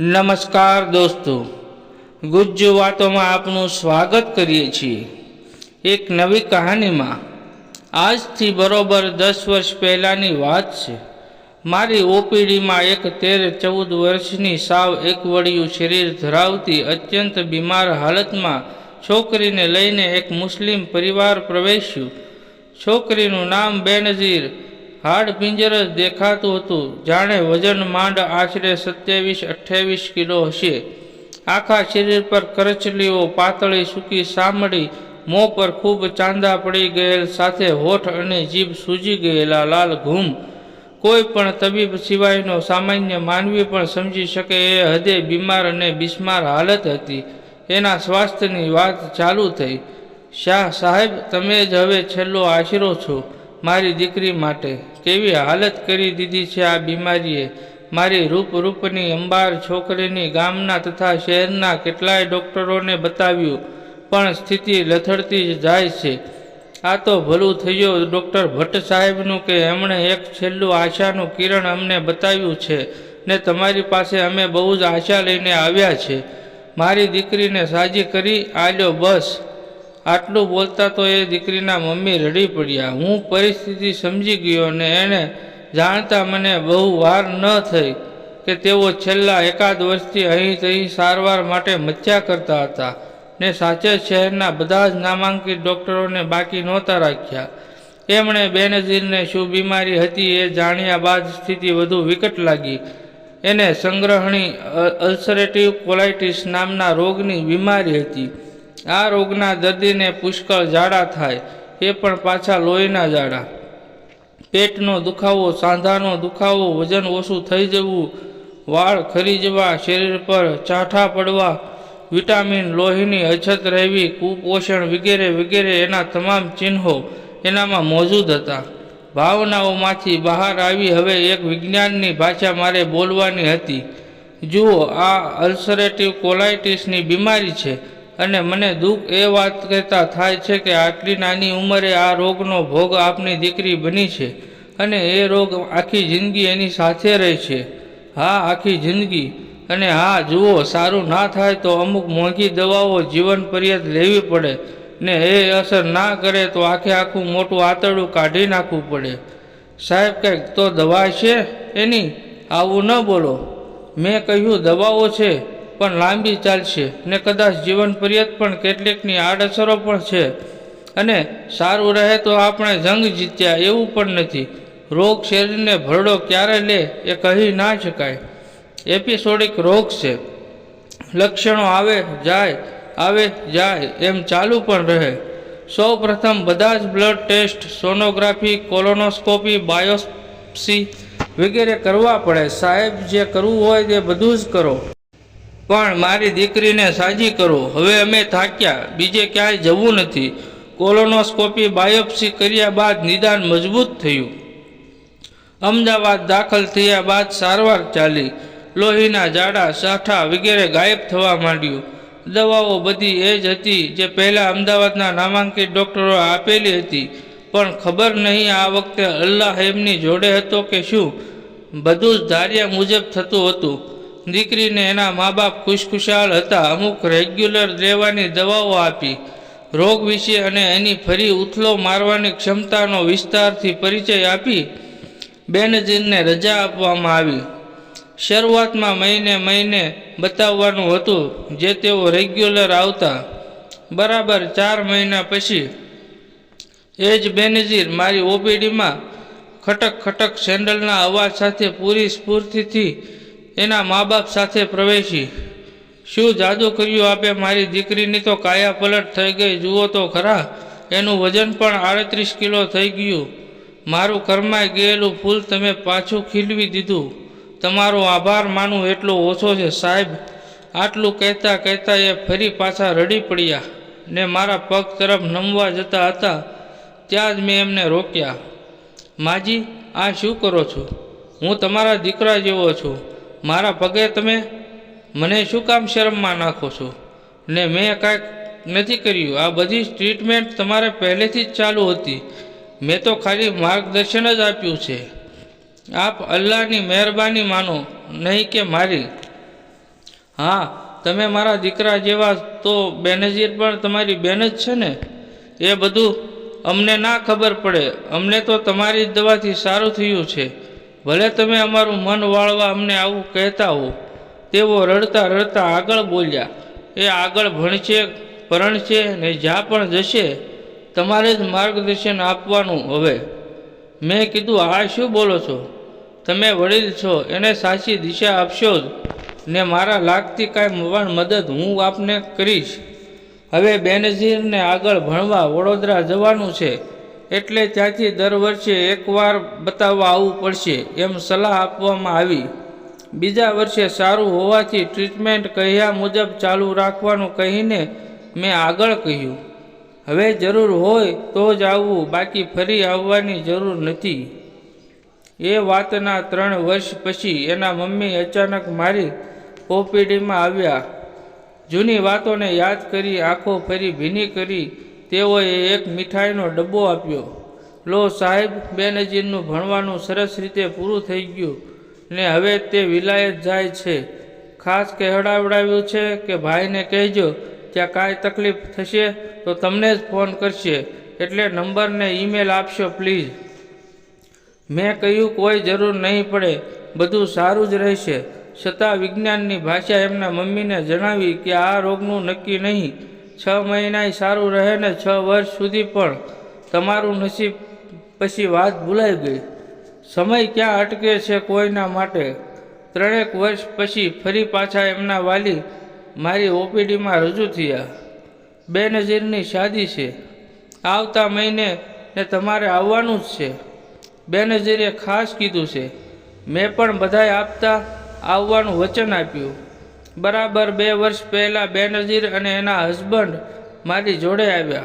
નમસ્કાર દોસ્તો, ગુજ્જુ વાતોમાં આપનું સ્વાગત કરીએ છીએ. એક નવી કહાનીમાં, આજથી બરોબર દસ વર્ષ પહેલાંની વાત છે. મારી ઓપીડીમાં એક તેર ચૌદ વર્ષની સાવ એકવડિયું શરીર ધરાવતી અત્યંત બીમાર હાલતમાં છોકરીને લઈને એક મુસ્લિમ પરિવાર પ્રવેશ્યું. છોકરીનું નામ બેનઝીર હાડ પિંજર જ દેખાતું હતું. જાણે વજન માંડ આશરે સત્યાવીસ, અઠ્યાવીસ કિલો હશે. આખા શરીર પર કરચલીઓ પાતળી સૂકી સામડી મોં પર ખૂબ ચાંદા પડી ગયેલ, સાથે હોઠ અને જીભ સૂજી ગયેલા લાલ ઘૂમ. કોઈ પણ તબીબ સિવાયનો સામાન્ય માનવી પણ સમજી શકે એ હદે બીમાર અને બિસ્માર હાલત હતી. એના સ્વાસ્થ્યની વાત ચાલુ થઈ. શાહ સાહેબ, તમે જ હવે છેલ્લો આશરો છો મારી દીકરી માટે. કેવી હાલત કરી દીધી છે આ બીમારીએ? મારી રૂપ રૂપની અંબાર છોકરીની ગામના તથા શહેરના કેટલાય ડૉક્ટરોને બતાવ્યું, પણ સ્થિતિ લથડતી જ જાય છે. આ તો ભલું થયું ડૉક્ટર ભટ્ટ સાહેબનું કે એમણે એક છેલ્લું આશાનું કિરણ અમને બતાવ્યું છે ને તમારી પાસે અમે બહુ જ આશા લઈને આવ્યા છે. મારી દીકરીને સાજી કરી, આલ્યો બસ. આટલું બોલતા તો એ દીકરીના મમ્મી રડી પડ્યા. હું પરિસ્થિતિ સમજી ગયો ને એણે જાણતા મને બહુ વાર ન થઈ કે તેઓ છેલ્લા એકાદ વર્ષથી અહીં તહીં સારવાર માટે મચ્યા કરતા હતા ને સાચે શહેરના બધા જ નામાંકિત ડૉક્ટરોને બાકી નહોતા રાખ્યા. એમણે બેનઝીરને શું બીમારી હતી એ જાણ્યા બાદ સ્થિતિ વધુ વિકટ લાગી. એને સંગ્રહણી અલ્સરેટિવ કોલાઇટિસ નામના રોગની બીમારી હતી. આ રોગના દર્દીને પુષ્કળ ઝાડા થાય, એ પણ પાછા લોહીના ઝાડા. પેટનો દુખાવો, સાંધાનો દુખાવો, વજન ઓછું થઈ જવું, વાળ ખરી જવા, શરીર પર ચાઠા પડવા, વિટામિન લોહીની અછત રહેવી, કુપોષણ વગેરે વગેરે એના તમામ ચિહ્નો એનામાં મોજૂદ હતા. ભાવનાઓમાંથી બહાર આવી હવે એક વિજ્ઞાનની ભાષા મારે બોલવાની હતી. જુઓ, આ અલ્સરેટિવ કોલાઇટિસની બીમારી છે. અને મને દુઃખ એ વાત કહેતા થાય છે કે આટલી નાની ઉંમરે આ રોગનો ભોગ આપની દીકરી બની છે અને એ રોગ આખી જિંદગી એની સાથે રહે છે. હા, આખી જિંદગી. અને હા, જુઓ, સારું ના થાય તો અમુક મોંઘી દવાઓ જીવન પર્યત લેવી પડે ને એ અસર ના કરે તો આખે આખું મોટું આતરડું કાઢી નાખવું પડે. સાહેબ, કંઈક તો દવા છે એની? આવું ન બોલો. મેં કહ્યું, દવાઓ છે. પણ લાંબી ચાલશે ને કદાચ જીવન પર્યત પણ કેટલીકની આડઅસરો પણ છે. અને સારું રહે તો આપણે જંગ જીત્યા એવું પણ નથી. રોગ શરીરને ભરડો ક્યારે લે એ કહી ના શકાય. એપિસોડિક રોગ છે. લક્ષણો આવે, જાય આવે, જાય એમ ચાલુ પણ રહે. સૌ પ્રથમ બધા જ blood test, sonography, colonoscopy, biopsy વગેરે કરવા પડે. સાહેબ, જે કરવું હોય તે બધું જ કરો. પણ મારી દીકરીને સાજી કરો. હવે અમે થાક્યા. બીજે ક્યાંય જવું નથી. કોલોનોસ્કોપી બાયોપ્સી કર્યા બાદ નિદાન મજબૂત થયું. અમદાવાદ દાખલ થયા બાદ સારવાર ચાલી. લોહીના જાડા સાઠા વગેરે ગાયબ થવા માંડ્યું. દવાઓ બધી એ જ હતી જે પહેલાં અમદાવાદના નામાંકિત ડૉક્ટરો આપેલી હતી. પણ ખબર નહીં આ વખતે અલ્લાહ એમની જોડે હતો કે શું. બધું જ ધાર્યા મુજબ થતું હતું. દીકરીને એના મા બાપ ખુશખુશાલ હતા. અમુક રેગ્યુલર લેવાની દવાઓ આપી. રોગ વિશે અને એની ફરી ઉથલો મારવાની ક્ષમતાનો વિસ્તારથી પરિચય આપી બેનજીનને રજા આપવામાં આવી. શરૂઆતમાં મહિને મહિને બતાવવાનું હતું જે તેઓ રેગ્યુલર આવતા. બરાબર ચાર મહિના પછી એ જ બેનજીર મારી ઓપીડીમાં ખટક ખટક સેન્ડલના અવાજ સાથે પૂરી સ્ફૂર્તિથી એના મા બાપ સાથે પ્રવેશી. શું જાદુ કર્યું આપે મારી દીકરીની તો કાયા પલટ થઈ ગઈ. જુઓ તો ખરા, એનું વજન પણ આડત્રીસ કિલો થઈ ગયું. મારું કરમાઈ ગયેલું ફૂલ તમે પાછું ખીલવી દીધું. તમારો આભાર માનું એટલો ઓછો છે, સાહેબ. આટલું કહેતા કહેતા એ ફરી પાછા રડી પડ્યા ને મારા પગ તરફ નમવા જતા હતા. ત્યાં જ મેં એમને રોક્યા. માજી, આ શું કરો છો? હું તમારા દીકરા જેવો છું. મારા પગે તમે મને શું કામ શરમમાં નાખો છો? ને મેં કાંઈક નથી કર્યું. આ બધી ટ્રીટમેન્ટ તમારે પહેલેથી જ ચાલુ હતી. મેં તો ખાલી માર્ગદર્શન જ આપ્યું છે. આપ અલ્લાહની મહેરબાની માનો, નહીં કે મારી. હા, તમે મારા દીકરા જેવા તો બેનજીર પણ તમારી બેન જ છે ને? એ બધું અમને ના ખબર પડે. અમને તો તમારી જ દવાથી સારું થયું છે. ભલે તમે અમારું મન વાળવા અમને આવું કહેતા હો, તેઓ રડતા રડતા આગળ બોલ્યા, એ આગળ ભણશે પરણશે ને જ્યાં પણ જશે, તમારે જ માર્ગદર્શન આપવાનું હવે. મેં કીધું આ શું બોલો છો? તમે વડીલ છો, એને સાચી દિશા આપશો જ, ને મારા લાગતી કાંઈ પણ મદદ હું આપને કરીશ. હવે બેનઝીરને આગળ ભણવા વડોદરા જવાનું છે એટલે ત્યાંથી દર વર્ષે એકવાર બતાવવા આવવું પડશે એમ સલાહ આપવામાં આવી. બીજા વર્ષે સારું હોવાથી ટ્રીટમેન્ટ કહ્યા મુજબ ચાલુ રાખવાનું કહીને મેં આગળ કહ્યું. હવે જરૂર હોય તો જ આવવું બાકી ફરી આવવાની જરૂર નથી. એ વાતના ત્રણ વર્ષ પછી એના મમ્મી અચાનક મારી ઓપીડીમાં આવ્યા. જૂની વાતોને યાદ કરી આંખો ફરી ભીની કરી તેઓએ એક મીઠાઈનો ડબ્બો આપ્યો. લો સાહેબ બેનજીરનું ભણવાનું સરસ રીતે પૂરું થઈ ગયું ને હવે તે વિલાયત જાય છે. ખાસ કહેવડાવડાવ્યું છે કે ભાઈને કહેજો, ત્યાં કાંઈ તકલીફ થશે તો તમને જ ફોન કરશે, એટલે નંબરને ઈમેલ આપશો પ્લીઝ. મેં કહ્યું, કોઈ જરૂર નહીં પડે, બધું સારું જ રહેશે. છતાં વિજ્ઞાનની ભાષા એમના મમ્મીને જણાવી કે આ રોગનું નક્કી નહીં. છ મહિનાય સારું રહે ને છ વર્ષ સુધી પણ તમારું નસીબ પછી વાત ભૂલાઈ ગઈ. સમય ક્યાં અટકે છે કોઈના માટે? ત્રણેક વર્ષ પછી ફરી પાછા એમના વાલી મારી ઓપીડીમાં રજૂ થયા. બેનજીરની શાદી છે. આવતા મહિને ને તમારે આવવાનું જ છે. બેનજીરે ખાસ કીધું છે. મેં પણ બધાય આપતા આવવાનું વચન આપ્યું. બરાબર બે વર્ષ પહેલાં બેનજીર અને એના હસબન્ડ મારી જોડે આવ્યા.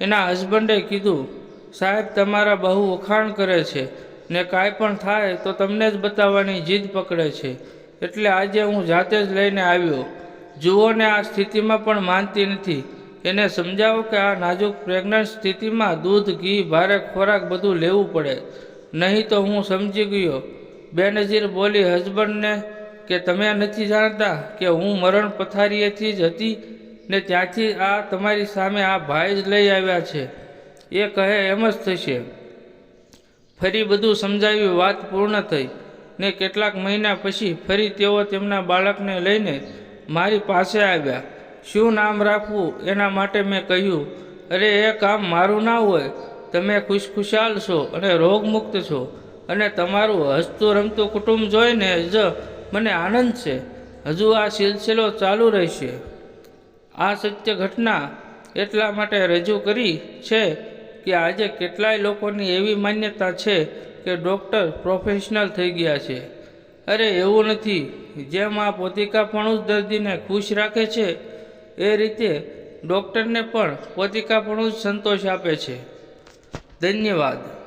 એના હસબન્ડે કીધું, સાહેબ, તમારા બહુ વખાણ કરે છે. ને કાંઈ પણ થાય તો તમને જ બતાવવાની જીદ પકડે છે. એટલે આજે હું જાતે જ લઈને આવ્યો. જુઓ ને આ સ્થિતિમાં પણ માનતી નથી. એને સમજાવો કે આ નાજુક પ્રેગ્નન્ટ સ્થિતિમાં દૂધ, ઘી, ભારે ખોરાક બધું લેવું પડે. નહીં તો હું સમજી ગયો. બેનજીર બોલી હસબન્ડને કે તમે નથી જાણતા કે હું મરણ પથારીએથી જ હતી ને ત્યાંથી આ તમારી સામે આ ભાઈ જ લઈ આવ્યા છે? એ કહે, એમ જ થશે. ફરી બધું સમજાવ્યું વાત પૂર્ણ થઈ ને કેટલાક મહિના પછી ફરી તેઓ તેમના બાળકને લઈને મારી પાસે આવ્યા. શું નામ રાખવું? એના માટે મેં કહ્યું, અરે, એ કામ મારું ના હોય. તમે ખુશખુશાલ છો અને રોગમુક્ત છો અને તમારું હસતું રમતું કુટુંબ જોઈને જ મને આનંદ છે. હજુ આ સિલસિલો ચાલુ રહેશે. આ સત્ય ઘટના એટલા માટે રજૂ કરી છે કે આજે કેટલાય લોકોની એવી માન્યતા છે કે ડૉક્ટર પ્રોફેશનલ થઈ ગયા છે. અરે, એવું નથી. જેમ આ પોતિકાપણું જ દર્દીને ખુશ રાખે છે, એ રીતે ડૉક્ટરને પણ પોતિકાપણું જ સંતોષ આપે છે. ધન્યવાદ.